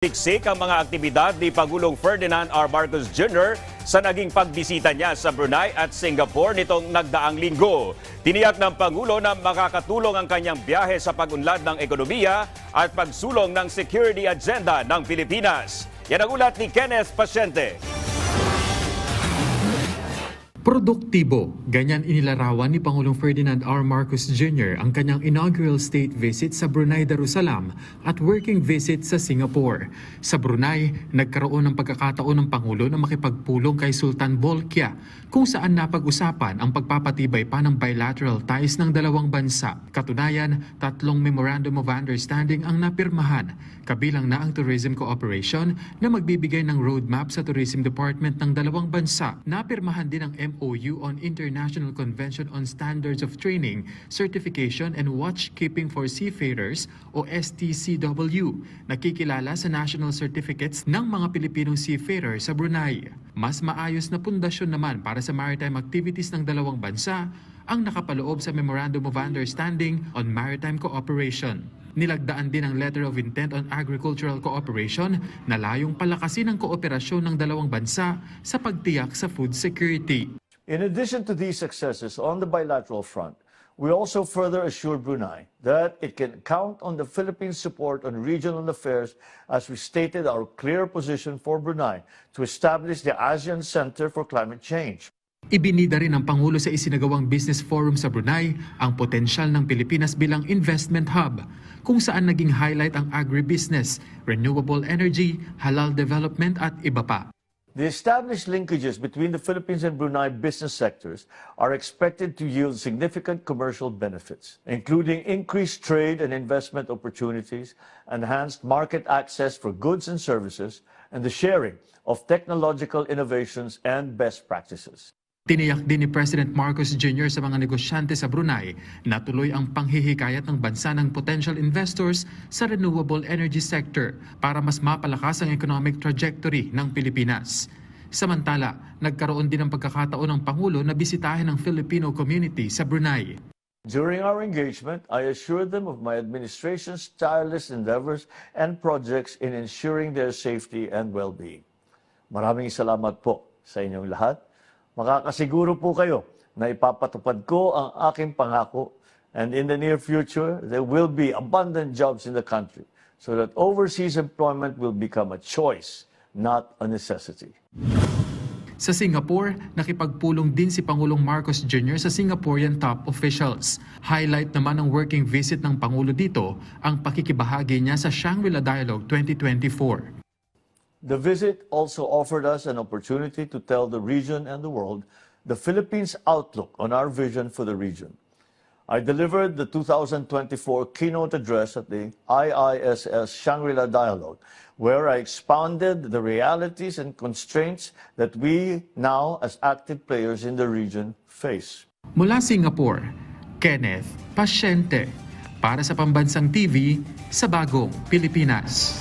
Siksik ang mga aktibidad ni Pangulong Ferdinand R. Marcos Jr. sa naging pagbisita niya sa Brunei at Singapore nitong nagdaang linggo. Tiniyak ng Pangulo na makakatulong ang kanyang biyahe sa pag-unlad ng ekonomiya at pagsulong ng security agenda ng Pilipinas. Yan ang ulat ni Kenneth Pasyente. Produktibo, ganyan inilarawan ni Pangulong Ferdinand R. Marcos Jr. ang kanyang inaugural state visit sa Brunei Darussalam at working visit sa Singapore. Sa Brunei, nagkaroon ng pagkakataon ng Pangulo na makipagpulong kay Sultan Bolkiah kung saan napag-usapan ang pagpapatibay pa ng bilateral ties ng dalawang bansa. Katunayan, tatlong Memorandum of Understanding ang napirmahan, kabilang na ang tourism cooperation na magbibigay ng roadmap sa Tourism Department ng dalawang bansa. Napirmahan din ang MOU on International Convention on Standards of Training, Certification and Watchkeeping for Seafarers o STCW, nakikilala sa national certificates ng mga Pilipinong seafarer sa Brunei. Mas maayos na pundasyon naman para sa maritime activities ng dalawang bansa ang nakapaloob sa Memorandum of Understanding on Maritime Cooperation. Nilagdaan din ang Letter of Intent on Agricultural Cooperation na layong palakasin ang kooperasyon ng dalawang bansa sa pagtiyak sa food security. In addition to these successes on the bilateral front, we also further assured Brunei that it can count on the Philippines' support on regional affairs as we stated our clear position for Brunei to establish the ASEAN Center for Climate Change. Ibinida rin ng Pangulo sa isinagawang business forum sa Brunei ang potensyal ng Pilipinas bilang investment hub, kung saan naging highlight ang agribusiness, renewable energy, halal development at iba pa. The established linkages between the Philippines and Brunei business sectors are expected to yield significant commercial benefits, including increased trade and investment opportunities, enhanced market access for goods and services, and the sharing of technological innovations and best practices. Tiniyak din ni President Marcos Jr. sa mga negosyante sa Brunei na tuloy ang panghihikayat ng bansa ng potential investors sa renewable energy sector para mas mapalakas ang economic trajectory ng Pilipinas. Samantala, nagkaroon din ng pagkakataon ng Pangulo na bisitahin ang Filipino community sa Brunei. During our engagement, I assured them of my administration's tireless endeavors and projects in ensuring their safety and well-being. Maraming salamat po sa inyong lahat. Makakasiguro po kayo na ipapatupad ko ang aking pangako and in the near future, there will be abundant jobs in the country so that overseas employment will become a choice, not a necessity. Sa Singapore, nakipagpulong din si Pangulong Marcos Jr. sa Singaporean top officials. Highlight naman ng working visit ng Pangulo dito ang pakikibahagi niya sa Shangri-La Dialogue 2024. The visit also offered us an opportunity to tell the region and the world the Philippines' outlook on our vision for the region. I delivered the 2024 keynote address at the IISS Shangri-La Dialogue, where I expounded the realities and constraints that we now, as active players in the region, face. Mula Singapore, Kenneth Pasyente para sa Pambansang TV sa Bagong Pilipinas.